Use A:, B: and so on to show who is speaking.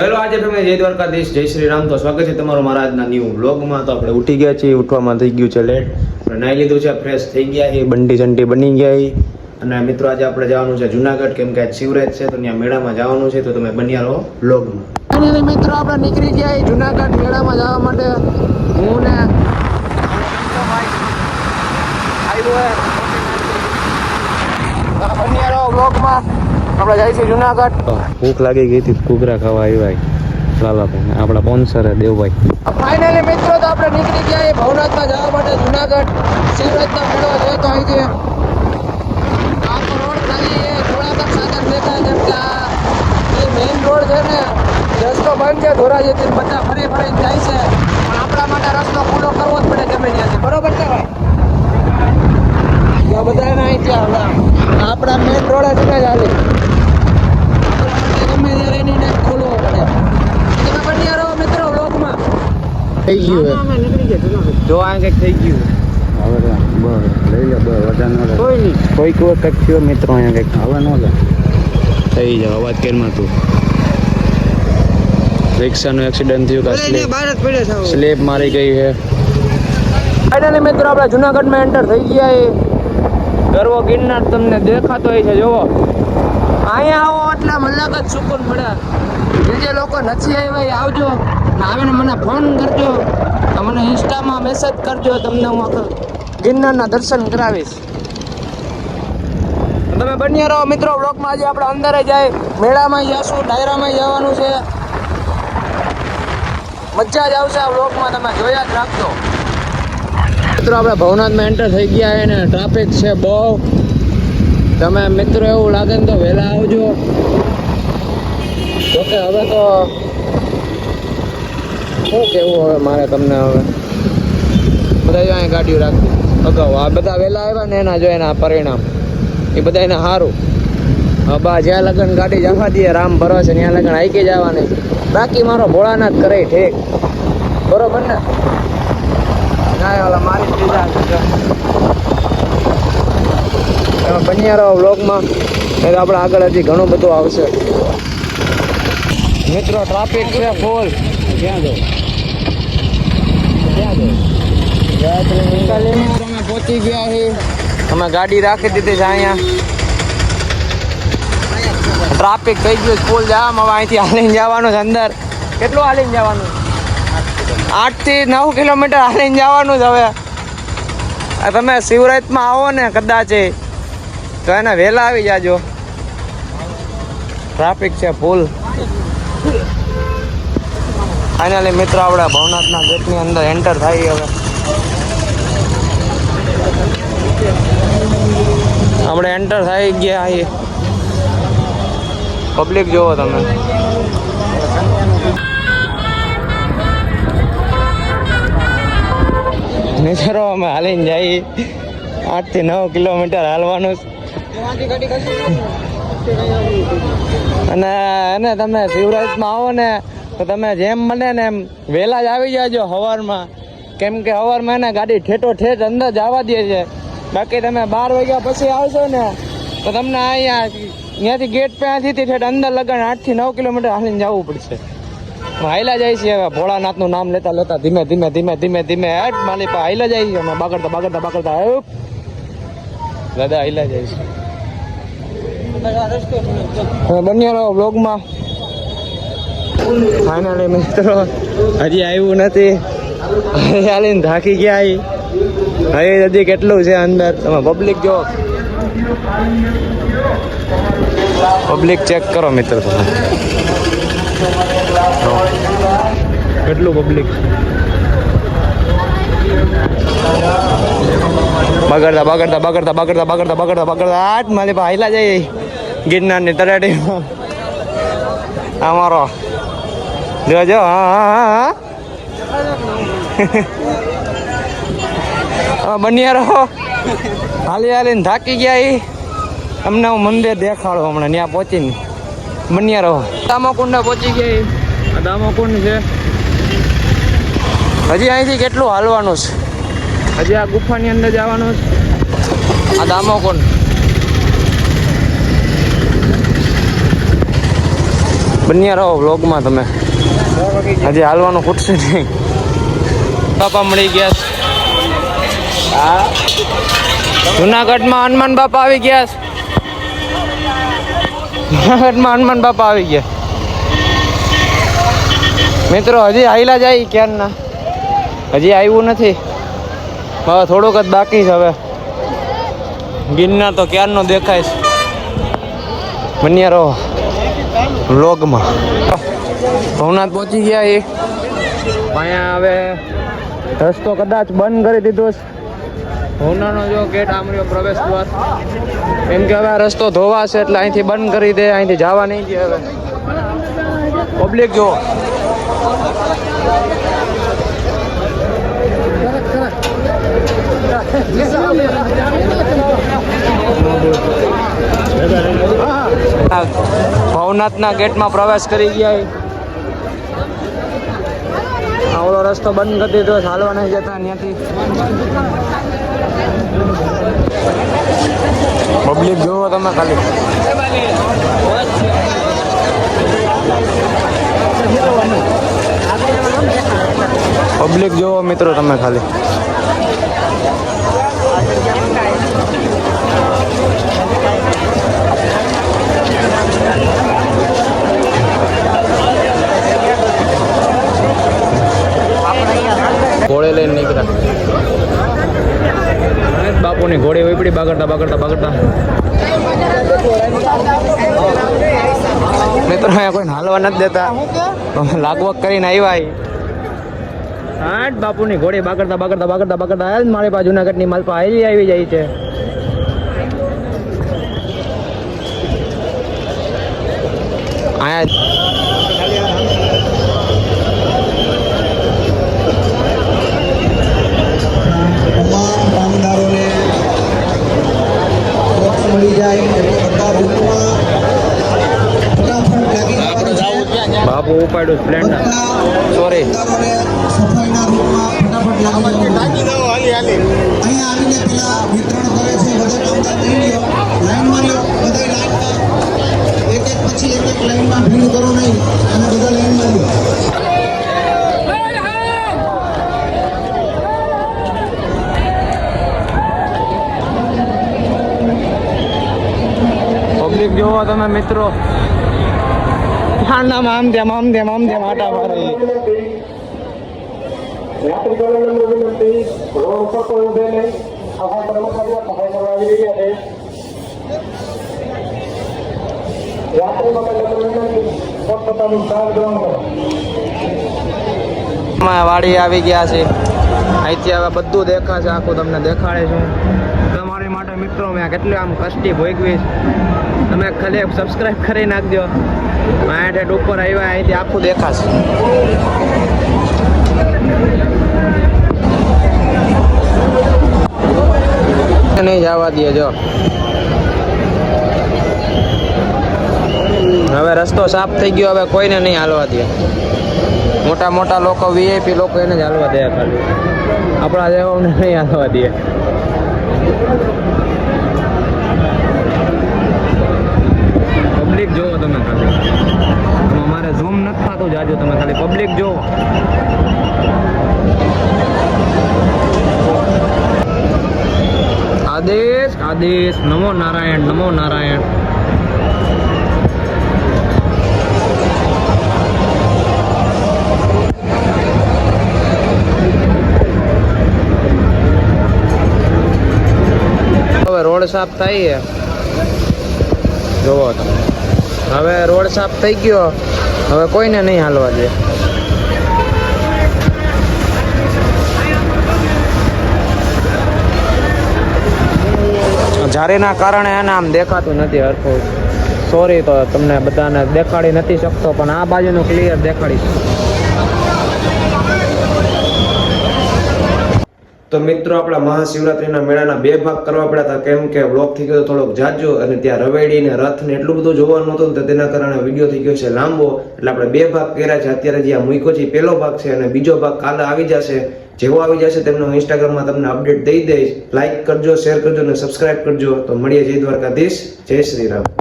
A: Hello, આજે તમે જય દ્વારકાધીશ, જય શ્રી રામ. તો સ્વાગત છે તમારું મારા આજના ન્યૂ બ્લોગમાં તો આપણે ઉઠી ગયા છીએ, ઉઠવામાં થઈ ગયું છે લેટ આપણે નાહી લીધું છે ફ્રેશ થઈ ગયા છે બંડી ચંટી બની ગયા અને મિત્રો, આજે આપણે જવાનું છે જુનાગઢ, કેમ કે આજ શિવરાજ છે, તો ત્યાં મેળામાં જવાનું છે. તો તમે બન્યા રહો બ્લોગમાં મિત્રો, આપણે નીકળી ગયા જુનાગઢ મેળામાં જવા માટે. હું ને બન્યા રહો વ્લોગમાં આપણે જાય છે જુનાગઢ.
B: ભૂખ લાગી ગઈ હતી કુકરા ખાવા આવ્યા લાલાભાઈ આપણા સ્પોન્સર હે દેવભાઈ.
A: ફાઇનલી મિત્રો તો આપણે નીકળી ગયા એ ભવનાથમાં જવા માટે જુનાગઢ. શિવરાજના મેળો છે તો અહીંથી આખો રોડ ખાલી છે થોડાક જ દેખાય જેમ કે આ મેઇન રોડ છે ને રસ્તો બંધ છે ધોરાજીથી બધા ફરી ફરી જાય છે. પણ આપણા માટે રસ્તો ખુલ્લો કરવો જ પડે ગમે ત્યાંથી. બરોબર છે ભાઈ ત્યાં આપણા મેઇન રોડ જ ને ચાલે ગમે ત્યારે એની નેટ ખોલવો પડે તમે બની રહો મિત્રો વ્લોગમાં થઈ ગયું જો આ કંઈક થઈ ગયું.
B: હવે બસ લઈ લે બસ વધારે ન
A: કોઈ નહીં.
B: કોઈક કોઈ કંઈક થયો મિત્રો અહીંયા કંઈક. હવે ન લે થઈ જાવ અવાજ કેરમાં તું. રિક્ષાનું એક્સિડન્ટ થયું કે સ્લીપ મારી ગઈ છે.
A: ફાઇનલી મિત્રો આપણે જુનાગઢમાં એન્ટર થઈ ગયા એ. ગરવો ગિરનાર તમને દેખાતો હોય છે જોવો અહીંયા આવો એટલે મલાક જ સુકૂન મળે. જે જે લોકો નથી આવ્યા એ આવજો. આવીને મને ફોન કરજો મને ઇન્સ્ટામાં મેસેજ કરજો તમને હું આખા ગિરનારના દર્શન કરાવીશ. તમે બન્યા રહો મિત્રો બ્લોકમાં આજે આપણે અંદર જાય, મેળામાં જઈશું ડાયરામાં જવાનું છે. મજા જ આવશે આ બ્લોકમાં તમે જોયા જ રાખજો. મિત્રો, આપણે ભવનાથમાં એન્ટર થઈ ગયા છે ને ટ્રાફિક છે બહુ. તમે મિત્રો, એવું લાગે ને તો વહેલા આવજો. જોકે હવે તો શું કેવું હવે મારે તમને હવે? બધા જો અહીંયા ગાડીઓ રાખી અગાઉ આ બધા વહેલા આવ્યા ને એના જો એના પરિણામ. એ બધા એને સારું બા જ્યાં લગન ગાડી જવા દઈએ રામ ભરોસે, ત્યાં લગન આઈકે જવાની. બાકી મારો ભોળાનાથ કરે ઠેક. બરોબર ને? ના ઓલા મારી જ છે તમે બન્યા રહો વ્લોગમાં એટલે આપણે આગળ હજી ઘણું બધું આવશે. મિત્રો ટ્રાફિક છે ફૂલ ક્યાં જો અમે પહોંચી ગયા છે અમે ગાડી રાખી દીધી છે અહીંયા. ટ્રાફિક થઈ ગયું ફૂલ જામ. હવે અહીંથી હાલીને જવાનું છે અંદર. કેટલું હાલીને જવાનું? આઠથી નવ કિલોમીટર હાલીને જવાનું જ હવે. તમે શિવરાતમાં આવો ને કદાચ, તો એને વહેલા આવી જાજો. ટ્રાફિક છે ફૂલ ફાઇનલી મિત્રો, આપણે ભવનાથના ગેટની અંદર એન્ટર થાય હવે. આપણે એન્ટર થઈ ગયા છીએ. પબ્લિક જોવો તમે. મિત્રો, અમે હાલીને જઈએ. આઠથી નવ કિલોમીટર હાલવાનું. અને એને તમે શિવરાજમાં આવો ને, તો તમે જેમ બને ને એમ વહેલા જ આવી જાજો હવારમાં. કેમ કે હવારમાં એને ગાડી ઠેઠો ઠેઠ અંદર જવા દે છે. બાકી તમે બાર વાગ્યા પછી આવશો ને, તો તમને અહીંયા ત્યાંથી ગેટ ત્યાંથી ઠેઠ અંદર લગન આઠથી નવ કિલોમીટર હાલીને જવું પડશે. હાઈલા જાય છે હવે. ભોળાનાથનું નામ લેતા લેતા ધીમે ધીમે ધીમે ધીમે ધીમે હેટ માલી હાઈલા જાય છે બાગડતા બાગડતા બાગડતા દાદા હાઈલા જાય છે બન્યા રહો બ્લોગમાં ફાઇનલી મિત્રો. હજી આવ્યું નથી. ચાલીને થાકી ગયા. હજી હજી કેટલું છે અંદર? તમે પબ્લિક જો. પબ્લિક ચેક કરો, મિત્રો તમે. કેટલું પબ્લિક બગડતા બગડતા બગડતા બગડતા બગડતા બગડતા બગડતા. આઠ મારી હાઈલા જાય ગિરનારની તરાટી અમારો. જોજો હા હા બન્યા રહો. હાલી હાલીને થાકી ગયા એ તમને હું મંદિર દેખાડો હમણાં ત્યાં પહોંચીને. બન્યા રહો. દામોકુંડ પહોંચી ગયા દામોકુંડ છે. હજી અહીંથી કેટલું હાલવાનું છે? હજી આ ગુફાની અંદર જવાનો છે. આ દામોકુંડ બન્યા રહો વ્લોગમાં તમે. હજી હાલવાનું ખૂટશે નહીં. બાપા મળી ગયા છે. જુનાગઢમાં હનુમાન બાપા આવી ગયા છે. જુનાગઢમાં હનુમાન બાપા આવી ગયા. મિત્રો હજી આયલા જાય ક્યારના? હજી આવ્યું નથી. હવે થોડુંક જ બાકી છે હવે. ગિરનાર તો ક્યારનો દેખાય છે? બન્યા રહો. વ્લોગમાં ભવનાથ પહોંચી ગયા એ. અહીંયા હવે રસ્તો કદાચ બંધ કરી દીધો છે. ભવનાનો જો ગેટ આમર્યો પ્રવેશ દ્વાર. એમ કે હવે આ રસ્તો ધોવાશે એટલે અહીંથી બંધ કરી દે, અહીંથી જવા નહીં દે હવે. પબ્લિક જો ભવનાથના ગેટમાં પ્રવેશ કરી ગયા આવડો રસ્તો બંધ કરી દીધો હાલવા નહીં જતા ત્યાંથી. પબ્લિક જોવો તમે ખાલી. પબ્લિક જોવો મિત્રો તમે ખાલી. બાપુની ઘોડી વીપડી બાગડતા બાગડતા બાગડતા. મિત્રો અહીંયા કોઈ હાલવા નથી દેતા. લાગવક કરીને આવ્યા. આઠ બાપુની ઘોડી બાગડતા બાગડતા બાગડતા બાગડતા. આવ્યા જ મારી પાસે જુનાગઢની માલપા હાલી આવી જાય છે. અહીંયા
C: મળી જાય.
A: બાપુ ઉપાડ્યો સ્પ્લેન્ડર સોરી
C: સફાઈના રૂપમાં ફટાફટ લાગી. અહીંયા આવીને પેલા વિતરણ કરે છે બધા કામદાર લઈ ગયો બધા લાઈનમાં. એક એક પછી એક એક લાઈનમાં ભીડ કરો નહીં અને બધા લાઈનમાં લ્યો
A: પબ્લિક તમે મિત્રો. નામ આમ તેમ આમ તેમ આમ તેમ આટા મારે.
D: છે
A: વાડી આવી ગયા છે. અહીંથી હવે બધું દેખાશે આખું તમને દેખાડે છું. માટે મિત્રો મેં કેટલી આમ કષ્ટી ભોગવી તમે ખાલી સબસ્ક્રાઈબ કરી નાખજો. મારા ઉપર આવ્યા, અહીંથી આખું દેખાશે. નહીં જવા દે જો. હવે રસ્તો સાફ થઈ ગયો, હવે કોઈને નહીં હાલવા દે. મોટા મોટા લોકો વીઆઈપી લોકો એને જ હાલવા દે ખાલી. આપણા જેવાને નહીં હાલવા દે પબ્લિક જોવો તમે ખાલી. આમાં મારે ઝૂમ નથી થતું જાજો તમે ખાલી પબ્લિક જોવો આદેશ આદેશ, નમો નારાયણ નમો નારાયણ. હવે રોડ સાફ થાય જોવો તમે. હવે રોડ સાફ થઈ ગયો. હવે કોઈને નહીં હાલવા દે. જારીના કારણે એને આમ દેખાતું નથી હરખું. સોરી તો તમને બધાને દેખાડી નથી શકતો, પણ આ બાજુનું ક્લિયર દેખાડીશ તો મિત્રો, આપણા મહાશિવરાત્રિના મેળાના બે ભાગ કરવા પડ્યા હતા. કેમ કે બ્લોક થઈ ગયો થોડોક જાજો અને ત્યાં રવેડી ને રથ ને એટલું બધું જોવાનું હતું તો તેના કારણે વીડિયો થઈ ગયો છે લાંબો. એટલે આપણે બે ભાગ કર્યા છે. અત્યારે જે આ મૂક્યો છે પહેલો ભાગ છે અને બીજો ભાગ કાલે આવી જશે. જેવો આવી જશે તેમનો હું ઇન્સ્ટાગ્રામમાં તમને અપડેટ દઈ દઈશ. લાઇક કરજો શેર કરજો અને સબસ્ક્રાઇબ કરજો. તો મળીએ જય દ્વારકાધીશ. જય શ્રી રામ.